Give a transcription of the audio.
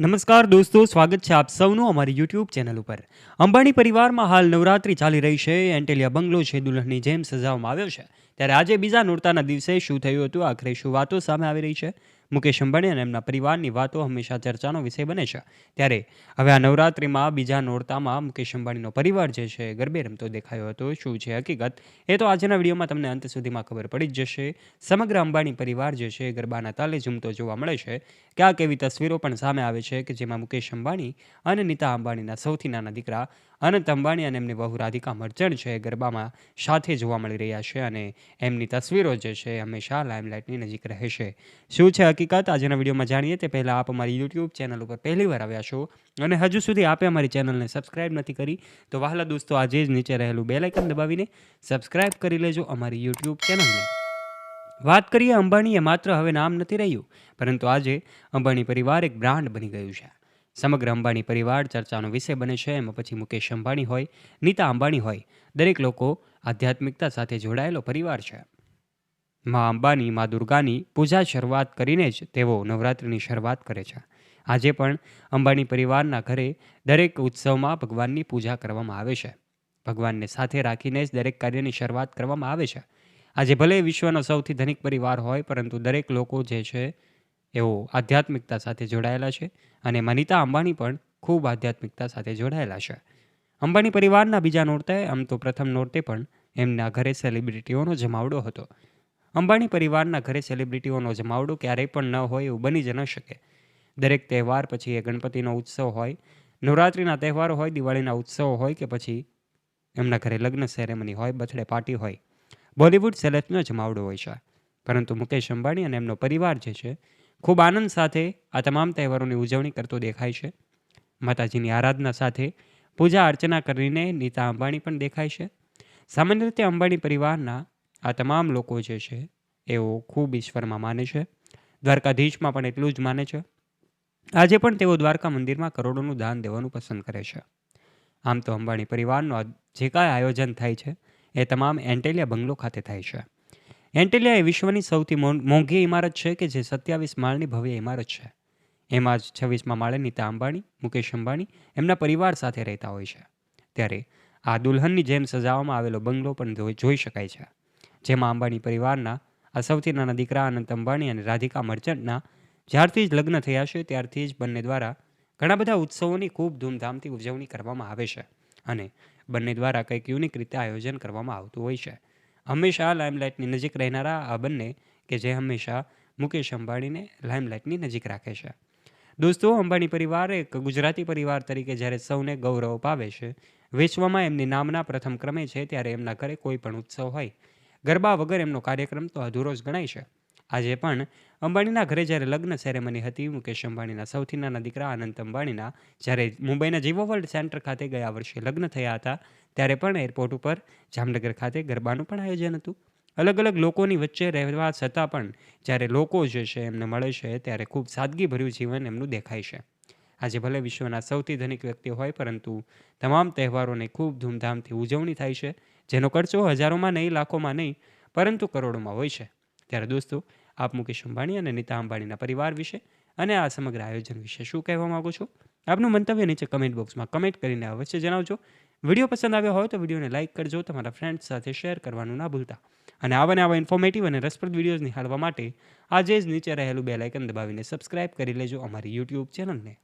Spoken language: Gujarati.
નમસ્કાર દોસ્તો, સ્વાગત છે આપ સૌનું અમારી યુટ્યુબ ચેનલ ઉપર. અંબાણી પરિવારમાં હાલ નવરાત્રી ચાલી રહી છે, એન્ટેલિયા બંગલો છે, દુલ્હનની જેમ સજાવવામાં આવ્યો છે. ત્યારે આજે બીજા નોરતાના દિવસે શું થયું હતું, આખરે શું વાતો સામે આવી રહી છે? મુકેશ અંબાણી અને એમના પરિવારની વાતો હંમેશા ચર્ચાનો વિષય બને છે. ત્યારે હવે આ નવરાત્રિમાં બીજા નોરતામાં મુકેશ અંબાણીનો પરિવાર જે છે ગરબે રમતો દેખાયો હતો. શું છે હકીકત? એ તો આજના વિડીયોમાં તમને અંત સુધીમાં ખબર પડી જ જશે. સમગ્ર અંબાણી પરિવાર જે છે ગરબાના તાલે ઝૂમતો જોવા મળે છે. ક્યાંક એવી તસવીરો પણ સામે આવે છે કે જેમાં મુકેશ અંબાણી અને નીતા અંબાણીના સૌથી નાના દીકરા અનંત અંબાણી અને એમની વહુ રાધિકા મર્ચન્ટ છે ગરબામાં સાથે જોવા મળી રહ્યા છે અને એમની તસવીરો જે છે હંમેશા લાઇમલાઇટની નજીક રહેશે શું છે હકીકત? આજના વિડીયોમાં જાણીએ તે પહેલાં આપ અમારી યુટ્યુબ ચેનલ ઉપર પહેલી વાર આવ્યા છો અને હજુ સુધી આપે અમારી ચેનલને સબસ્ક્રાઇબ નથી કરી, તો વહાલા દોસ્તો, આજે જ નીચે રહેલું બેલાઇકન દબાવીને સબસ્ક્રાઇબ કરી લેજો અમારી યુટ્યુબ ચેનલને. વાત કરીએ અંબાણી એ માત્ર હવે નામ નથી રહ્યું, પરંતુ આજે અંબાણી પરિવાર એક બ્રાન્ડ બની ગયું છે. સમગ્ર અંબાણી પરિવાર ચર્ચાનો વિષય બને છે. એમાં પછી મુકેશ અંબાણી હોય, નીતા અંબાણી હોય, દરેક લોકો આધ્યાત્મિકતા સાથે જોડાયેલો પરિવાર છે. મા અંબાની, મા દુર્ગાની પૂજા શરૂઆત કરીને જ તેઓ નવરાત્રિની શરૂઆત કરે છે. આજે પણ અંબાણી પરિવારના ઘરે દરેક ઉત્સવમાં ભગવાનની પૂજા કરવામાં આવે છે. ભગવાનને સાથે રાખીને જ દરેક કાર્યની શરૂઆત કરવામાં આવે છે. આજે ભલે વિશ્વનો સૌથી ધનિક પરિવાર હોય, પરંતુ દરેક લોકો જે છે એઓ આધ્યાત્મિકતા સાથે જોડાયેલા છે અને મનિતા અંબાણી પણ ખૂબ આધ્યાત્મિકતા સાથે જોડાયેલા છે. અંબાણી પરિવારના બીજા નોરતે, આમ તો પ્રથમ નોરતે પણ એમના ઘરે સેલિબ્રિટીઓનો જમાવડો હતો. અંબાણી પરિવારના ઘરે સેલિબ્રિટીઓનો જમાવડો ક્યારેય પણ ન હોય એવું બની જ ન શકે. દરેક તહેવાર પછી એ ગણપતિનો ઉત્સવ હોય, નવરાત્રિના તહેવારો હોય, દિવાળીના ઉત્સવો હોય કે પછી એમના ઘરે લગ્ન સેરેમની હોય બર્થડે પાર્ટી હોય. બોલિવૂડ સેલેબ્સનો જમાવડો હોય છે. પરંતુ મુકેશ અંબાણી અને એમનો પરિવાર જે છે ખૂબ આનંદ સાથે આ તમામ તહેવારોની ઉજવણી કરતો દેખાય છે. માતાજીની આરાધના સાથે પૂજા અર્ચના કરીને નીતા અંબાણી પણ દેખાય છે. સામાન્ય રીતે અંબાણી પરિવારના આ તમામ લોકો જે છે, એઓ ખૂબ ઈશ્વરમાં માને છે. દ્વારકાધીશમાં પણ એટલું જ માને છે. આજે પણ તેઓ દ્વારકા મંદિરમાં કરોડોનું દાન દેવાનું પસંદ કરે છે. આમ તો અંબાણી પરિવારનો જે કાંઈ આયોજન થાય છે, એ તમામ એન્ટેલિયા બંગલો ખાતે થાય છે. એન્ટેલિયા એ વિશ્વની સૌથી મોંઘી ઇમારત છે કે જે સત્યાવીસ માળની ભવ્ય ઇમારત છે. એમાં જ છવ્વીસમાં માળે નીતા અંબાણી, મુકેશ અંબાણી એમના પરિવાર સાથે રહેતા હોય છે. ત્યારે આ દુલ્હનની જેમ સજાવવામાં આવેલો બંગલો પણ જોઈ શકાય છે. જેમાં અંબાણી પરિવારના આ સૌથી નાના દીકરા અનંત અંબાણી અને રાધિકા મર્ચન્ટના જ્યારથી જ લગ્ન થયા છે ત્યારથી જ બંને દ્વારા ઘણા બધા ઉત્સવોની ખૂબ ધૂમધામથી ઉજવણી કરવામાં આવે છે. અને બંને દ્વારા કંઈક યુનિક રીતે આયોજન કરવામાં આવતું હોય છે. હંમેશા લાઇમલાઇટની નજીક રહેનારા આ બંને કે જે હંમેશા મુકેશ અંબાણીને લાઇમલાઇટની નજીક રાખે છે. દોસ્તો, અંબાણી પરિવાર એક ગુજરાતી પરિવાર તરીકે જ્યારે સૌને ગૌરવ પાવે છે વિશ્વમાં એમની નામના પ્રથમ ક્રમે છે ત્યારે એમના ઘરે કોઈ પણ ઉત્સવ હોય. ગરબા વગર એમનો કાર્યક્રમ તો અધૂરો જ ગણાય છે. આજે પણ અંબાણીના ઘરે જ્યારે લગ્ન સેરેમની હતી, મુકેશ અંબાણીના સૌથી નાના દીકરા અનંત અંબાણીના જ્યારે મુંબઈના જીવો વર્લ્ડ સેન્ટર ખાતે ગયા વર્ષે લગ્ન થયા હતા ત્યારે પણ એરપોર્ટ ઉપર જામનગર ખાતે ગરબાનું પણ આયોજન હતું. અલગ અલગ લોકોની વચ્ચે રહેવા છતાં પણ જ્યારે લોકો જે છે એમને મળે છે ત્યારે ખૂબ સાદગીભર્યું જીવન એમનું દેખાય છે. આજે ભલે વિશ્વના સૌથી ધનિક વ્યક્તિ હોય પરંતુ તમામ તહેવારોની ખૂબ ધૂમધામથી ઉજવણી થાય છે, જેનો ખર્ચો હજારોમાં નહીં, લાખોમાં નહીં, પરંતુ કરોડોમાં હોય છે. ત્યારે દોસ્તો, આપ મુકેશ અંબાણી અને નીતા અંબાણીના પરિવાર વિશે અને આ સમગ્ર આયોજન વિશે શું કહેવા માગો છો? આપનું મંતવ્ય નીચે કમેન્ટ બોક્સમાં કમેન્ટ કરીને અવશ્ય જણાવજો. વીડિયો પસંદ આવ્યો હોય તો વિડીયોને લાઇક કરજો, તમારા ફ્રેન્ડ્સ સાથે શેર કરવાનું ના ભૂલતા. અને આવા ને આવા ઇન્ફોર્મેટિવ અને રસપ્રદ વિડીયોઝ નિહાળવા માટે આજે જ નીચે રહેલું બે લાઇકન દબાવીને સબસ્ક્રાઇબ કરી લેજો અમારી યુટ્યુબ ચેનલને